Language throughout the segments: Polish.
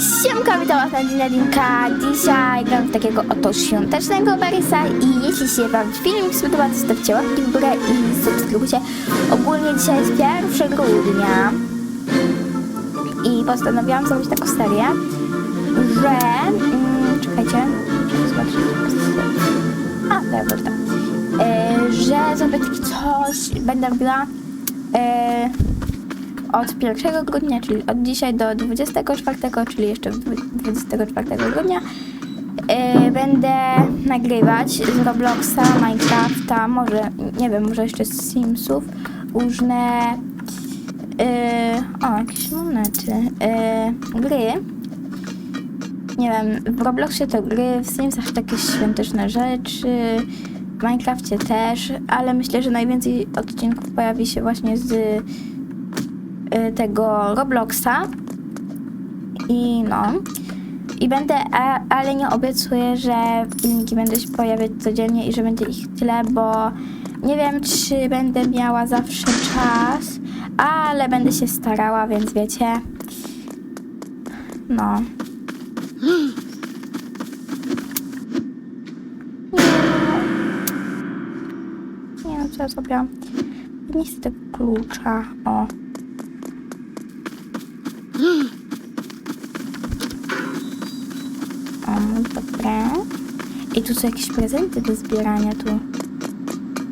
Siemka, na Dinadinka. Dzisiaj gram w takiego oto świątecznego Barisa i jeśli się wam filmik spodoba, to stawcie łapki w górę i subskrybujcie. Ogólnie dzisiaj jest 1 grudnia i postanowiłam zrobić taką serię, że... Mm, czekajcie, muszę. A, dobra, dobra. E, że zrobię coś, będę robiła... E, od 1 grudnia, czyli od dzisiaj do 24, czyli jeszcze w dwu- 24 grudnia, yy, będę nagrywać z Robloxa, Minecrafta, może, nie wiem, może jeszcze z Simsów, różne, yy, o, jakieś monety, yy, gry. Nie wiem, w Robloxie to gry, w Simsach takie świąteczne rzeczy, w Minecrafcie też, ale myślę, że najwięcej odcinków pojawi się właśnie z tego Robloxa i no i będę, a, ale nie obiecuję, że filmiki będą się pojawiać codziennie i że będzie ich tyle, bo nie wiem, czy będę miała zawsze czas, ale będę się starała, więc wiecie. No. Nie, no, co ja zrobiłam? Nie chcę tego klucza. O, dobra. I tu są jakieś prezenty do zbierania tu.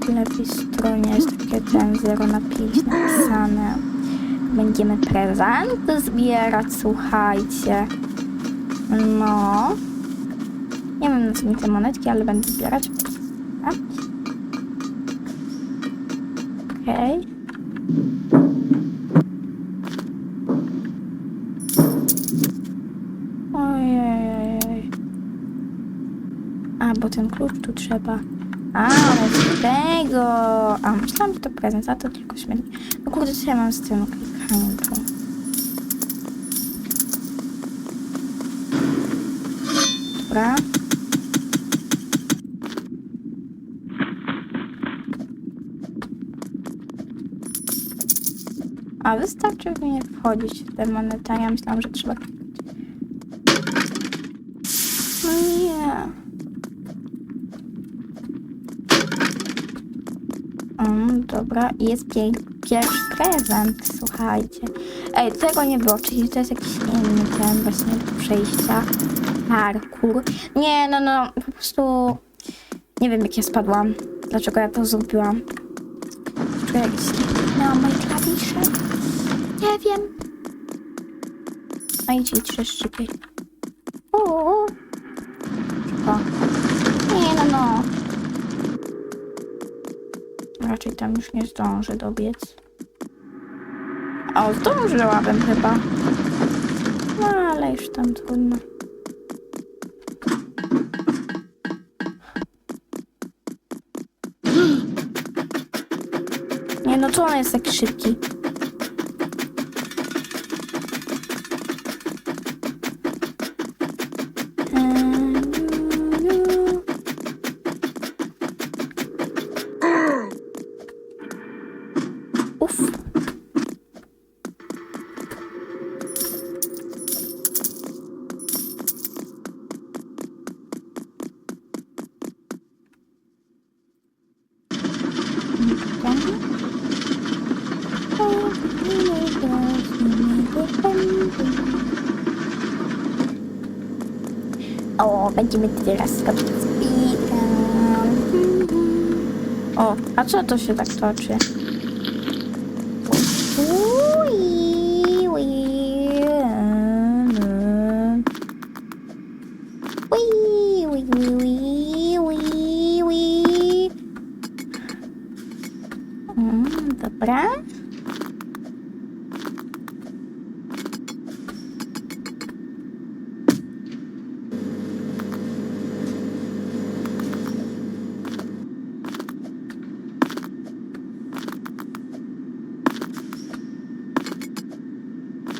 Po lewej stronie jest takie ten 0 na 5 napisane. Będziemy prezenty zbierać, słuchajcie. No. Nie wiem na co mi te monetki, ale będę zbierać. Okej. Ojej. A, bo ten klucz tu trzeba. A, ale z tego. A, myślałam, że to prezent, a to tylko śmietnik. No kurde, co ja mam z tym klikaniem tu? Dobra. A wystarczy w nie wchodzić te monety, a ja myślałam, że trzeba no nie. Mm, dobra, i jest pier pierwszy prezent, słuchajcie. Ej, tego nie było, czyli to jest jakiś inny ten właśnie do przejścia. Parkour. Nie, no, no, po prostu nie wiem jak ja spadłam. Dlaczego ja to zrobiłam. Ja jakieś kliknęłam moje klawisze. Nie wiem. Idź, idź, idź szybciej. Uuu. O. Nie no no. Raczej tam już nie zdążę dobiec. O, zdążyłabym chyba. No ale już tam trudno. Nie no, co on jest taki szybki? O, będziemy teraz robić speedrun. O, a co to się tak toczy? Mm, Dobra.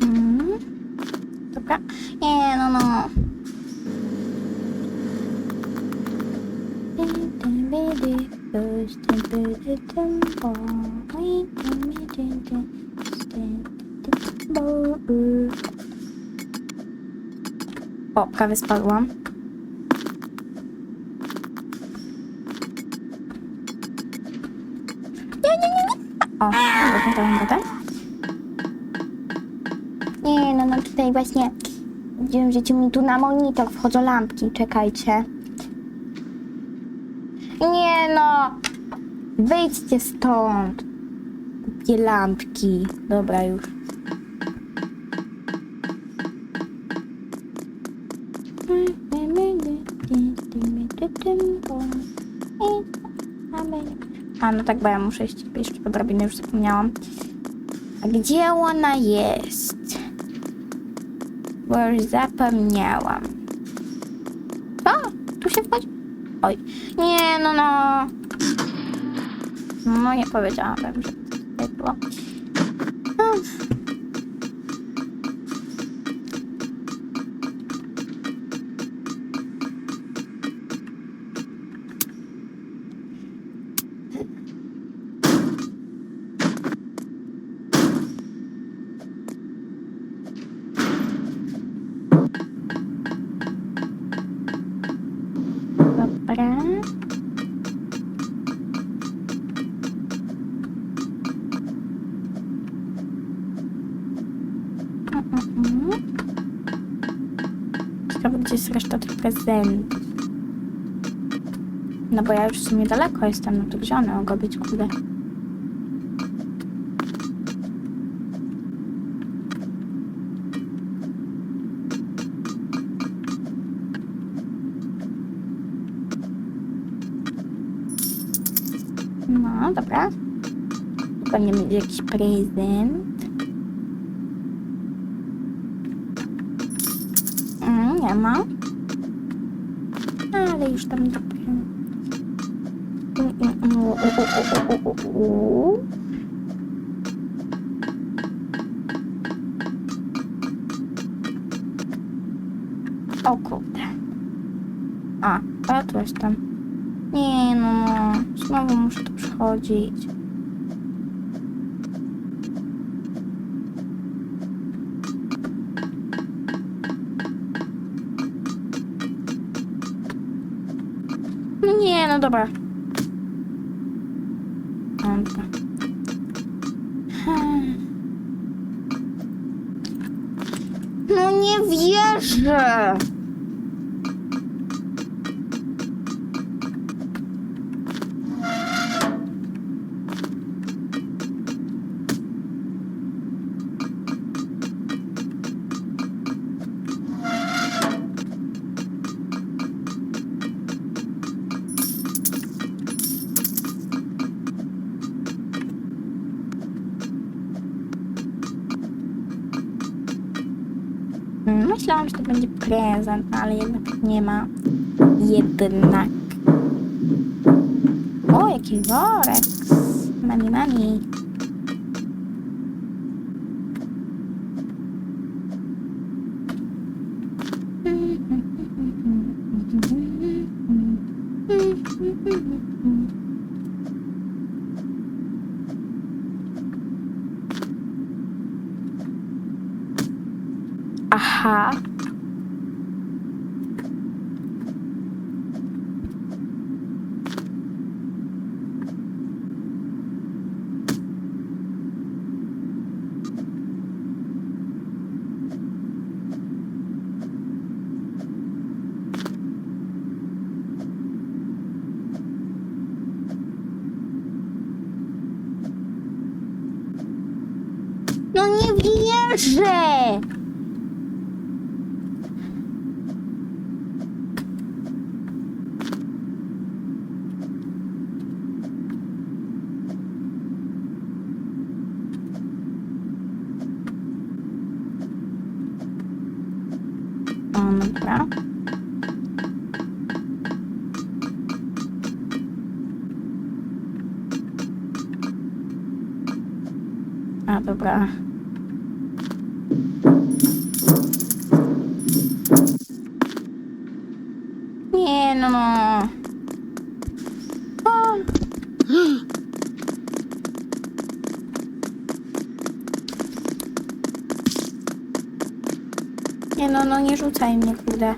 Mm. Dobra. Nie, no, no. O, prawie spadłam. Nie, nie, nie, nie. O. Nie, no, no tutaj właśnie widziałem, że ci mi tu na monitor wchodzą lampki. Czekajcie. Nie no! Wyjdźcie stąd! Głupie lampki. Dobra, już. A no tak, bo ja muszę iść jeszcze po drabinę, już zapomniałam. A gdzie ona jest? Bo już zapomniałam. O, tu się wchodzi? Oj, nie, no no. No nie powiedziałabym, że tak było. Ciekawe, gdzie jest reszta tych prezentów. No bo ja już w sumie daleko jestem, no to gdzie one mogą być, kurde? No, dobra. Tu Pewnie będzie jakiś prezent. Mm, nie ma. Ale już tam. O kurde. A, a tu jestem. Nie no, no. Znowu muszę tu przychodzić. Nie, no dobra. No, dobra. Hmm. No nie wierzę! Myślałam, że to będzie prezent, ale jednak nie ma. Jednak. O, jaki worek. Mami, mami. No nie wierzę! O, dobra. Nie, no, no. O. Nie no, no nie rzucaj mnie, kurde.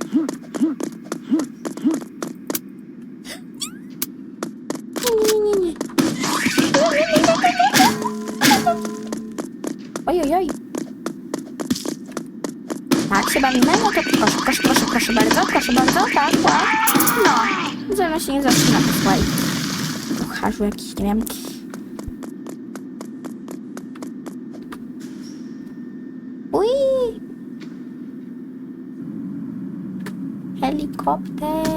Tak się bawimy? No to proszę, proszę, proszę, proszę bardzo, proszę bardzo, tak, tak. No, mną się nie zaczyna, posłuchaj. Kucharzu jakiś, nie wiem. Uj! Helikopter!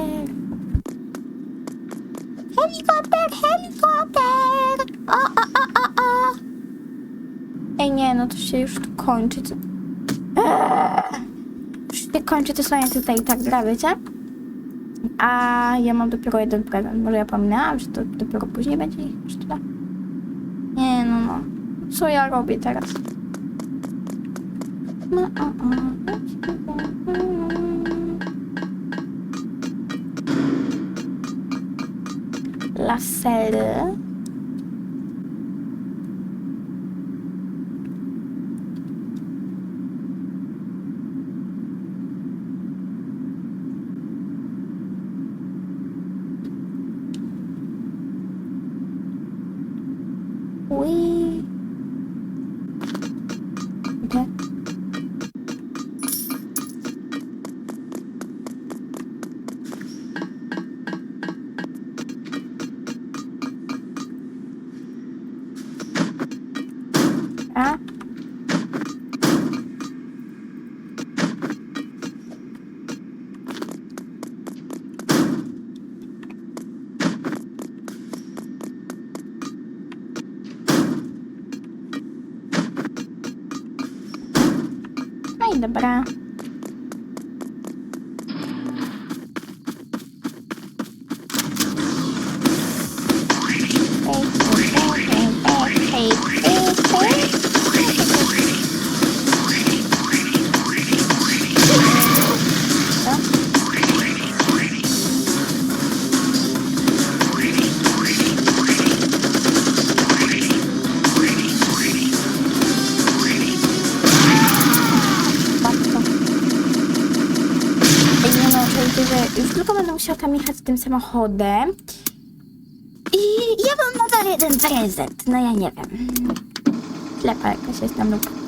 Helikopter, helikopter! O, o, o, o, o! Ej, nie, no to się już tu kończy. To... Eee. Już się kończy, to sobie tutaj tak gra, wiecie? A ja mam dopiero jeden prezent. Może ja pominęłam, że to dopiero później będzie już tyle? Nie, no, no. Co ja robię teraz? No. Lasery. Ui. Okay. Dobra. Już tylko będę musiała tam jechać tym samochodem. I ja mam nadal jeden prezent. No ja nie wiem. Lepa jakaś jest tam lub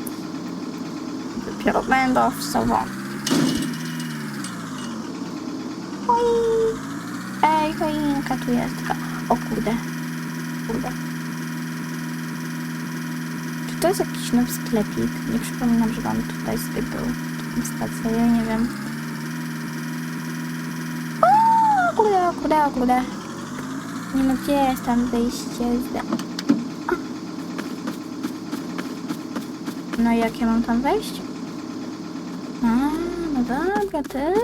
dopiero będą w sobą. Oj. Ej, choinka tu jest. O kurde. Kurde. Czy to jest jakiś nowy sklepik? Nie przypominam, że on tutaj był. Stacja, ja nie wiem. O kurde, o kurde, o kurde. Nie no, gdzie jest tam wyjście? No i jak ja mam tam wejść? A, no dobra,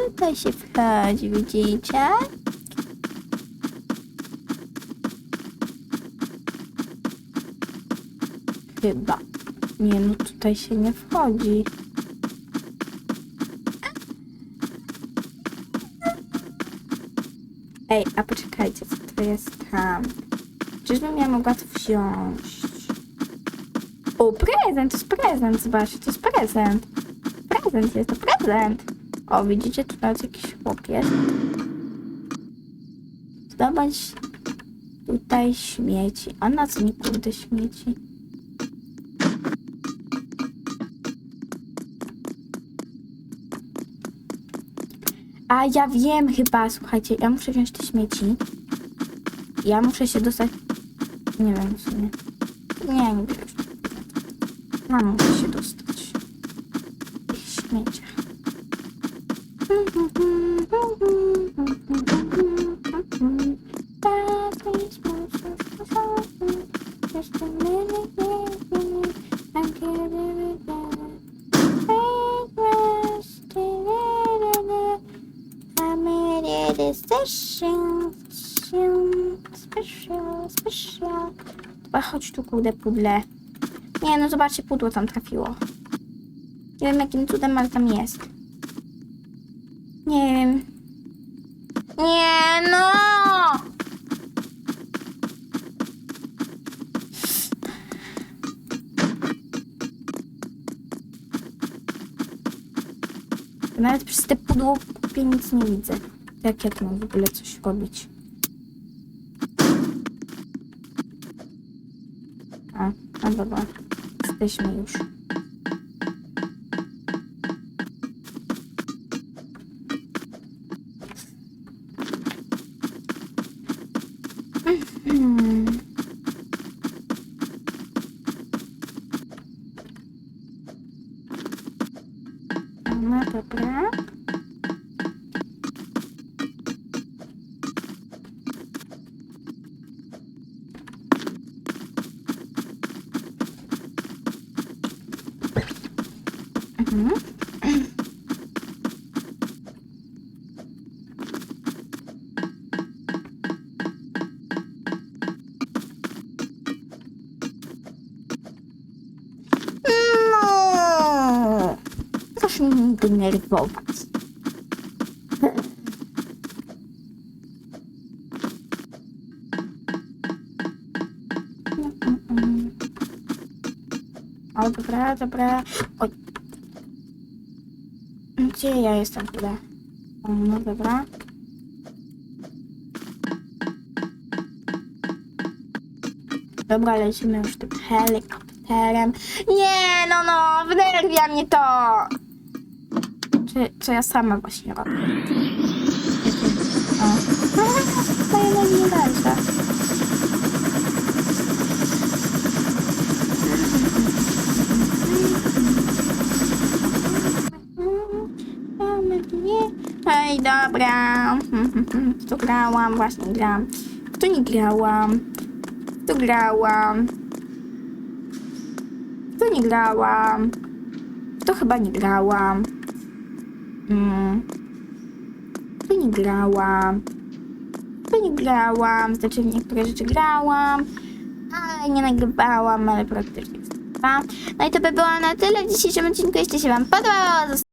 tutaj się wchodzi, widzicie? Chyba. Nie, no tutaj się nie wchodzi. Ej, a poczekajcie, co to jest tam? Czyżbym ja mogła to wziąć? O, prezent, to jest prezent, zobaczcie, to jest prezent. Prezent jest, to prezent. O, widzicie, tu nawet jakiś chłop jest. Tutaj śmieci. A na co mi kurde śmieci? A ja wiem chyba, słuchajcie, ja muszę wziąć te śmieci. Ja muszę się dostać. Nie wiem w sumie. Nie, nie wiem. Ja muszę się dostać. Tych śmieciach. Just a minute, minute, minute, I'm getting it made it a session, special, special. Chyba chodź tu, kurde, pudle. Nie, no zobaczcie, pudło tam trafiło. Nie wiem, jakim cudem, ale tam jest. Nie wiem. Nie, no! Nawet przez te pudło kupię nic nie widzę. Jak ja tu mam w ogóle coś robić? A, no dobra. Jesteśmy już. No, proszę mnie nie denerwować. O, dobra, dobra. Oj. Gdzie ja jestem tyle? No dobra. Dobra, lecimy już tym helikopterem. Nie, no, no, wnerwia mnie to. Czy, co ja sama właśnie robię? O. Daję na nie dalsze. Ej, dobra. To grałam, właśnie grałam. To nie grałam. To grałam. To nie grałam. To chyba nie grałam. Mm. To nie grałam. To nie grałam. Znaczy niektóre rzeczy grałam. Ale nie nagrywałam, ale praktycznie. No i to by było na tyle w dzisiejszym odcinku. Jeśli się Wam podobało,